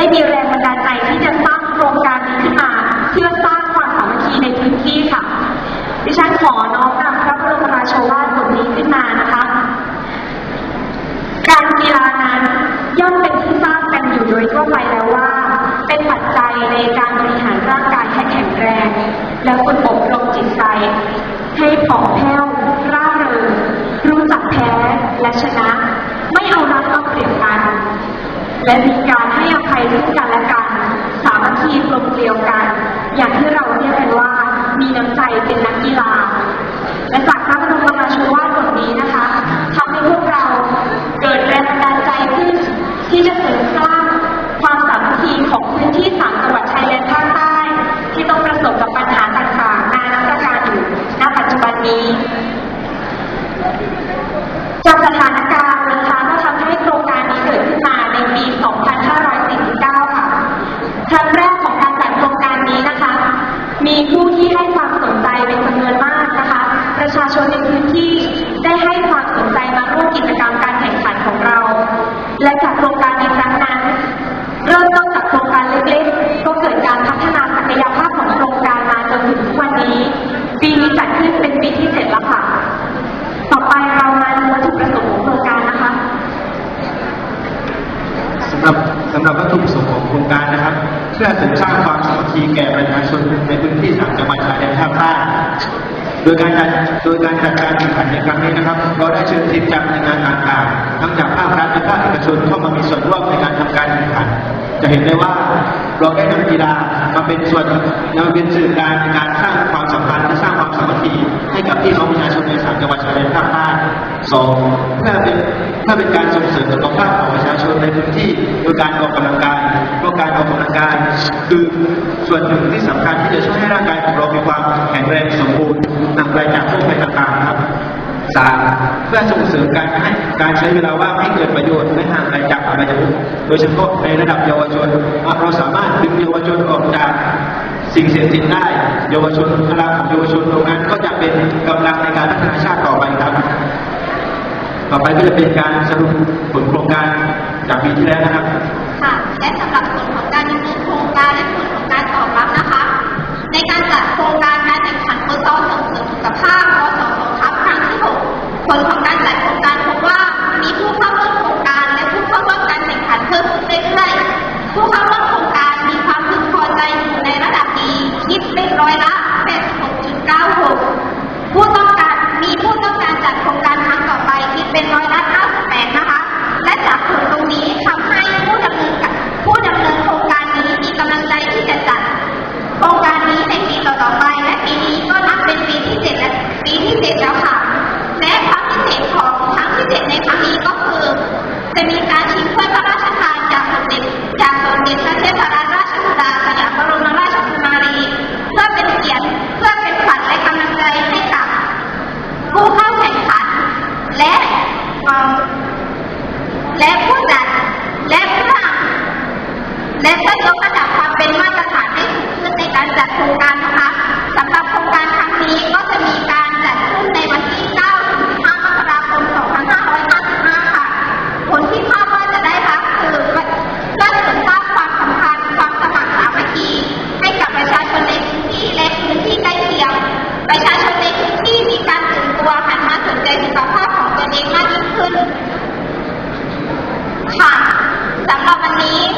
ได้มีแรงบันดาลใจที่จะสร้างโครงการนี้ขึ้นมา เพื่อสร้างความสามัคคีในพื้นที่ค่ะ ดิฉันขอน้อมนำพระบรมราชวาทบทนี้ขึ้นมานะคะ การกีฬานั้นย่อมเป็นที่ทราบกันอยู่โดยทั่วไปแล้วว่า เป็นปัจจัยในการบริหารร่างกายให้แข็งแรง และฝึกอบรมจิตใจ ให้ผ่องแผ้วร่าเริงรู้จักแพ้และชนะ ไม่เอารัดเอาเปรียบกันและมีการ ซึ่งกันและกัน สามัคคีกลมเกลียวกัน อย่างที่เราเรียกกันว่า มีน้ำใจเป็นนักกีฬา และจากพระบรมราโชวาทบทนี้นะคะทำให้พวกเราเกิดแรงบันดาลใจขึ้น ที่จะเสริมสร้างความสามัคคีของพื้นที่สามจังหวัดชายแดนภาคใต้ ที่ต้องประสบกับปัญหาต่างๆนานาประการอยู่ณปัจจุบันนี้จาก พื้นที่ได้ให้ความสนใจมาร่วมกิจกรรมการแข่งขันของเรา และจากโครงการในครั้งนั้น เริ่มต้นจากโครงการเล็กๆ ก็เกิดการพัฒนาศักยภาพของโครงการมาจนถึงทุกวันนี้ ปีนี้จัดขึ้นเป็นปีที่เจ็ดแล้วค่ะ ต่อไปเรามาดูวัตถุประสงค์ของโครงการนะคะสำหรับสำหรับวัตถุประสงค์ของโครงการนะครับ เพื่อเสริมสร้างความสามัคคีแก่ประชาชนในพื้นที่สามจังหวัดชายแดนภาคใต้ โดยการจัดโดยการจัดการแข่งขันในครั้งนี้นะครับเราได้เชิญทีมจากหน่วยงานต่างๆทั้งจากภาครัฐและภาคเอกชนเข้ามามีส่วนร่วมในการทำการแข่งขัน จะเห็นได้ว่าเราได้นำกีฬามาเป็นส่วนมาเป็นสื่อกลางในการสร้างความสัมพันธ์และสร้างความสามัคคีให้กับพี่น้องประชาชนในสามจังหวัดชายแดนภาคใต้สองเพื่อเป็นเพื่อเป็นการส่งเสริมสุขภาพของประชาชนในพื้นที่โดยการออกกำลังกายเพราะการออกกำลังกายคือส่วนหนึ่งที่สำคัญที่จะช่วยให้ร่างกายของเรามีความแข็งแรงสมบูรณ์ ห่างไกลจากโรคภัยต่างๆครับสามเพื่อส่งเสริมการให้การใช้เวลาว่างให้เกิดประโยชน์และห่างไกลจากอบายมุขโดยเฉพาะในระดับเยาวชนเราสามารถดึงเยาวชนออกจากสิ่งเสพติดได้ เยาวชนพลังของเยาวชนตรงนั้นก็จะเป็นกำลังในการพัฒนาชาติต่อไปครับ ต่อไปก็จะเป็นการสรุปผลโครงการจากปีที่แล้วนะครับ ค่ะ และสำหรับผลของการดำเนินโครงการและผล สำหรับวันนี้